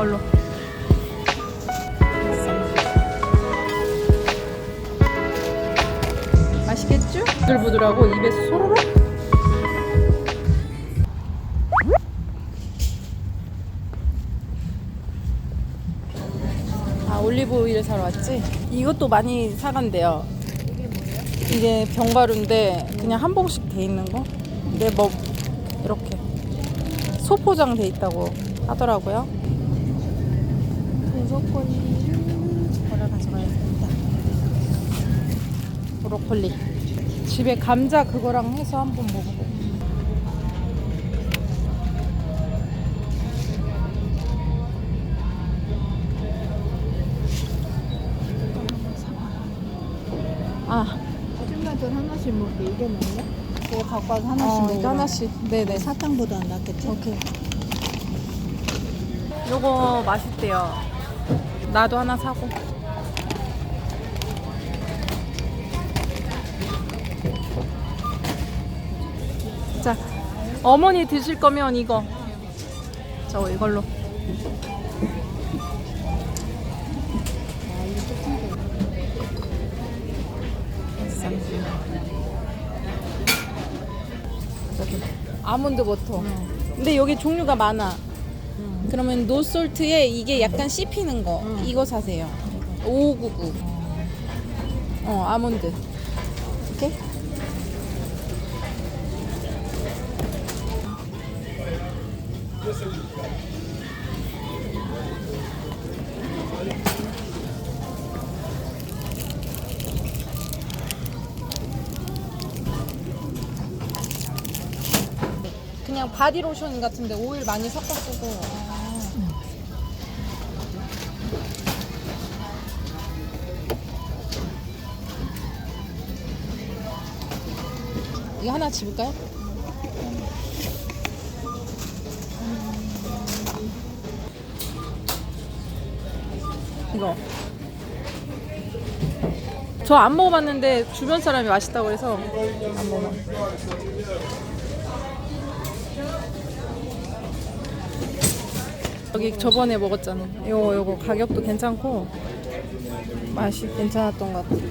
이걸로. 맛있겠죠? 부들부들하고 입에 소로록. 아 올리브 오일을 사러 왔지? 이것도 많이 사간대요. 이게 병가루인데 그냥 한 봉씩 돼 있는 거. 근데 뭐 이렇게 소포장 돼 있다고 하더라고요. 브로콜리를 가져가야겠다. 브로콜리. 집에 감자 그거랑 해서 한번 먹어보고. 아, 아줌마들 하나씩 먹게 이게 뭐냐? 그거 갖고 와서 하나씩 어, 먹어. 이거 하나씩. 네네. 사탕보다 안 낫겠지? 오케이. 요거 맛있대요. 나도 하나 사고. 자, 어머니 드실 거면 이거. 저 이걸로. 아몬드 버터. 근데 여기 종류가 많아. 그러면 노솔트에 이게 약간 씹히는 거 응. 이거 사세요. 5599. 어 아몬드. 오케이. 그냥 바디로션 같은데 오일 많이 섞어 쓰고. 이거 하나 집을까요? 이거 저 안 먹어봤는데 주변 사람이 맛있다고 해서 안 먹어. 여기 저번에 먹었잖아. 이거 이거 가격도 괜찮고 맛이 괜찮았던 것 같아.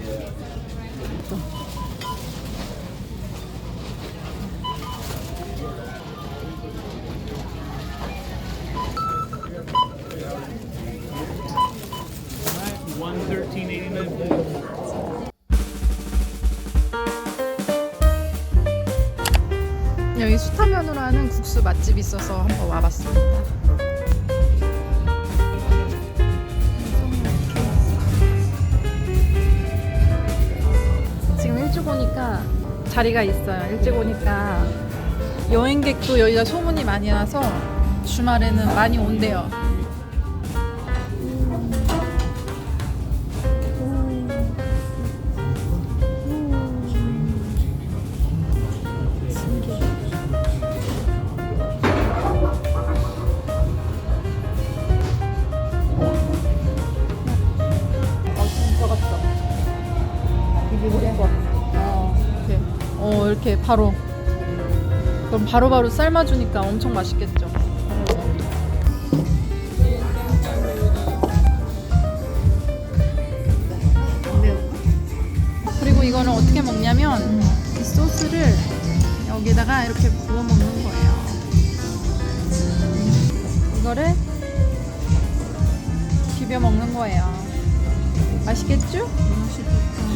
국수 맛집이 있어서 한번 와봤습니다. 지금 일찍 오니까 자리가 있어요. 일찍 오니까 여행객도 여기가 소문이 많이 나서 주말에는 많이 온대요. 이렇게 바로. 그럼 바로 바로 삶아주니까 엄청 맛있겠죠. 그리고 이거는 어떻게 먹냐면 이 소스를 여기다가 이렇게 부어 먹는 거예요. 이거를 비벼 먹는 거예요. 맛있겠죠? 그렇게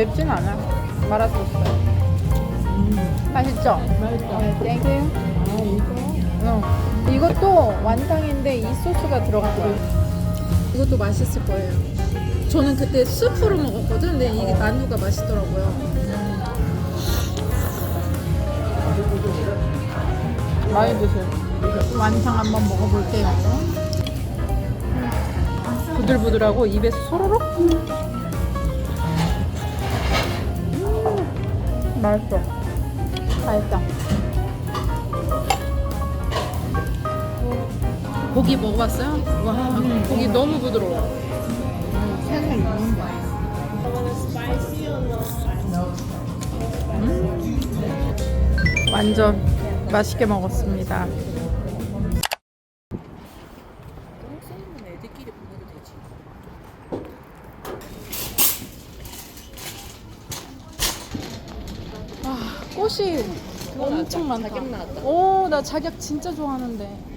맵진 않아. 마라소스. 맛있죠? 맛있다. 땡큐. 아, 이거? 어. 이것도 완탕인데 이 소스가 들어갔고 이것도 맛있을 거예요. 저는 그때 스프로 먹었거든. 근데 이게 만두가 맛있더라고요. 많이 드세요. 완탕 한번 먹어볼게요. 부들부들하고 입에 소로록. 맛있어. 맛있다. 고기 먹어봤어요? 와, 고기 너무 부드러워. 거야. 음, 완전 맛있게 먹었습니다. 꽃이 엄청 많다. 자격 나왔다. 오, 나 자격 진짜 좋아하는데.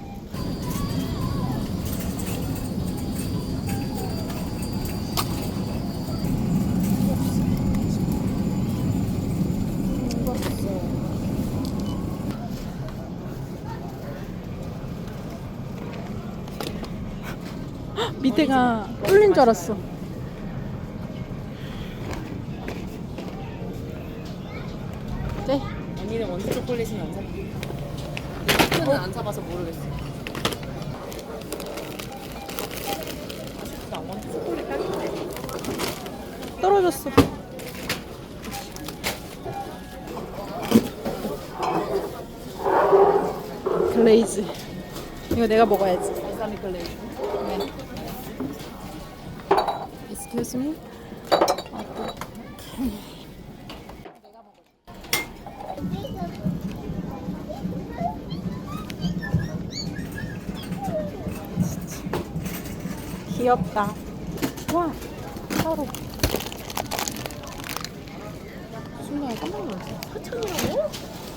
밑에가 뚫린 줄 알았어. 네. 언니는 원두 초콜릿은 안 사. 초코는 안 사봐서 모르겠어. 나 원두 초콜릿 딸긴데. 떨어졌어. 글레이즈. 이거 내가 먹어야지. 발사믹 글레이즈. Excuse me. 귀엽다. 와, 서로. 순간 깜짝 놀랐어. 4천이라고?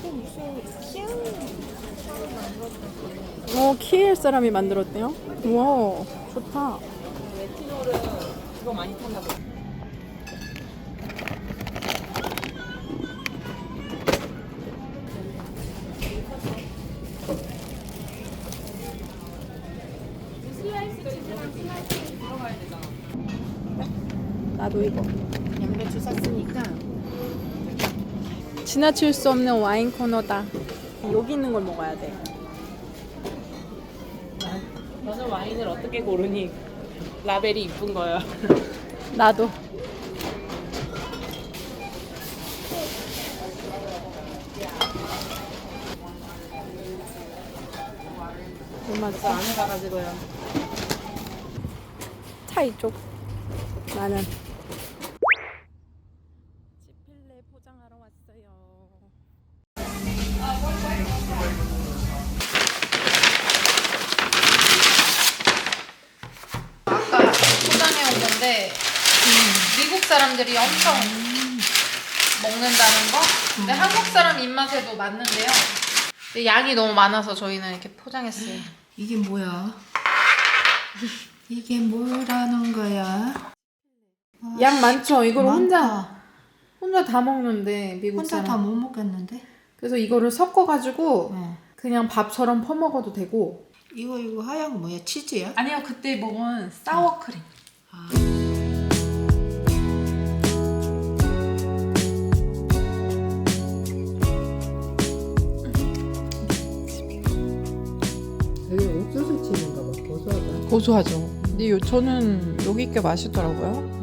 그 무슨 키운 어, 키엘 사람이 만들었대요. 우와, 좋다. 레티놀은 그거 많이 봐. 나도 이거. 양배추 샀으니까 지나칠 수 없는 와인 코너다. 여기 있는 걸 먹어야 돼. 너는 와인을 어떻게 고르니? 라벨이 이쁜 거야. 나도. 그래서 안에 가가지고요. 차 이쪽. 나는 건데 미국 사람들이 엄청 먹는다는 거. 근데 한국 사람 입맛에도 맞는데요. 근데 양이 너무 많아서 저희는 이렇게 포장했어요. 이게 뭐야? 이게 뭐라는 거야? 양 많죠. 이걸 혼자. 혼자 다 먹는데 미국 혼자 사람. 다 못 먹겠는데? 그래서 이거를 섞어 가지고 어. 그냥 밥처럼 퍼먹어도 되고. 이거 이거 하얀 거 뭐야? 치즈야? 아니요, 그때 먹은 사워크림. 아. 고소하죠. 근데 요, 저는 여기 게 맛있더라고요.